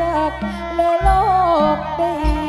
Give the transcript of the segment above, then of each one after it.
จักและโลกได้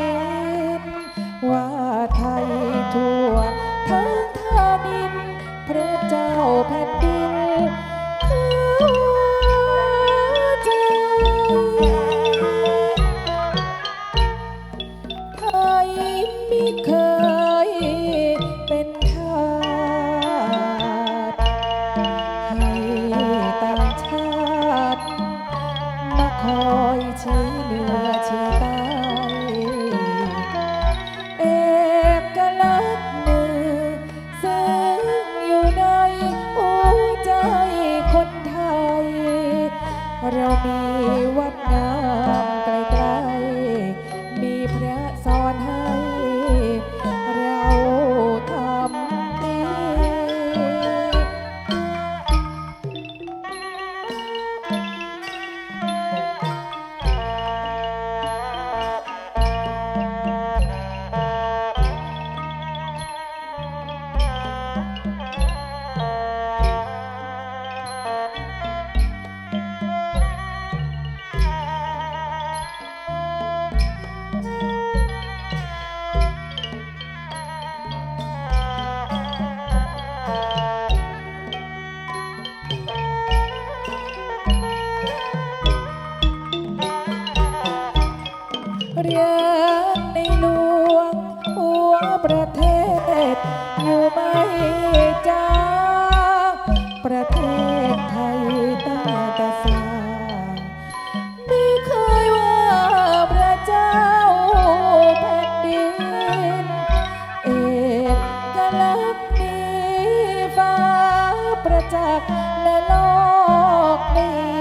ศอยู่ไม่จางประเทศไทยตั้งแต่สางไม่เคยว่าพระเจ้าแผ่นดิน เอกลักมีฟ้าประจักษ์และโลกนี้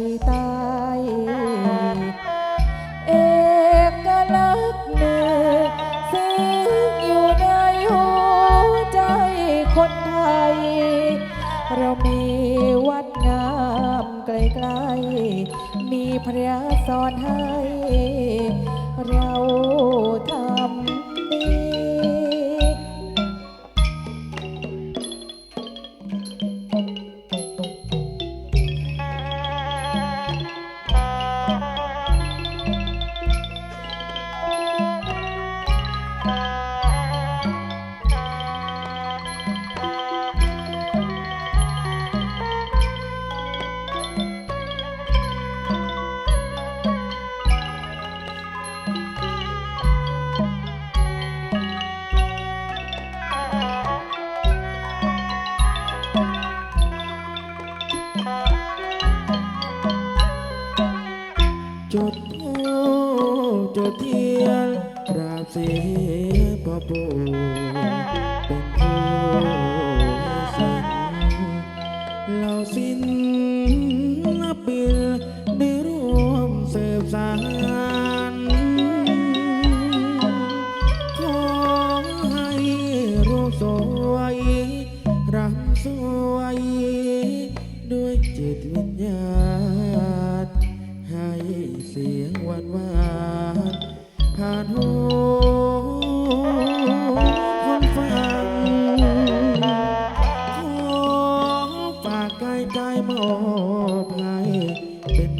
ชีตายเอกลักษณ์เนื้อซึ่งอยู่ในหัวใจคนไทย เรามีวัดงามไกลๆมีพระสอนให้ เราท ปู่เป็นผู้สั่เราสิ้นนับปิลได้ร่มเสพสารขอให้รูปสวยรำสวย ด้วยจิตวิญญาณ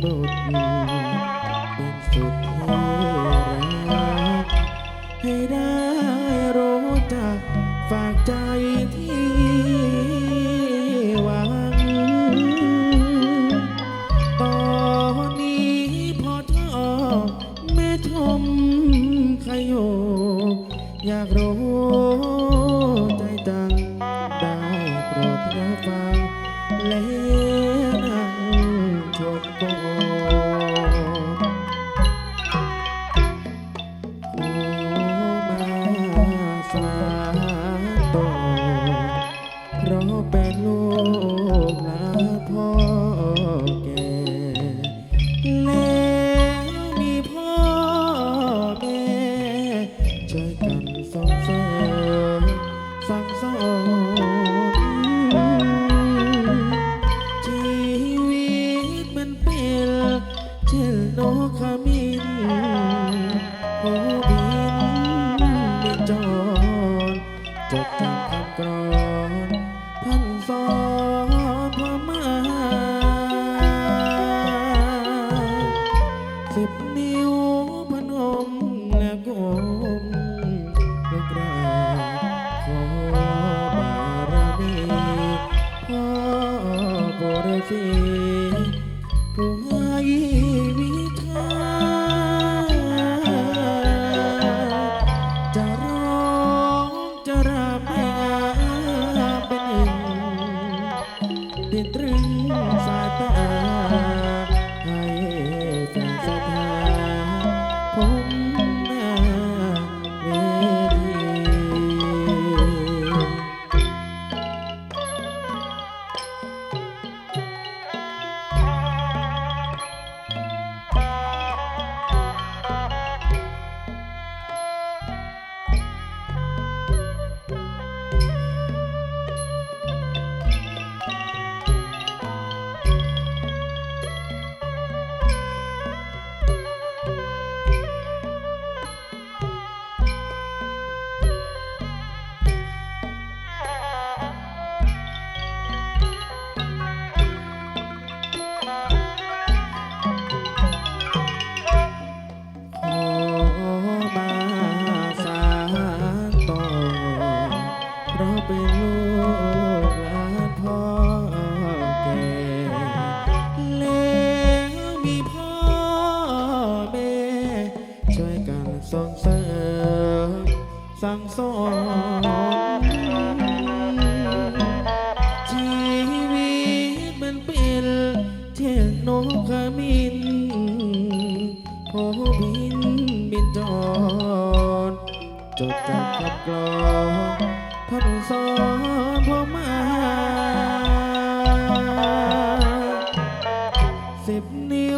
บุตเป็นสุดที่รักให้ได้รู้จักฝากใจที่หวัง ตอนนี้พอชอบแม่ชมขยโยอยากรู้ สิบนิ้ว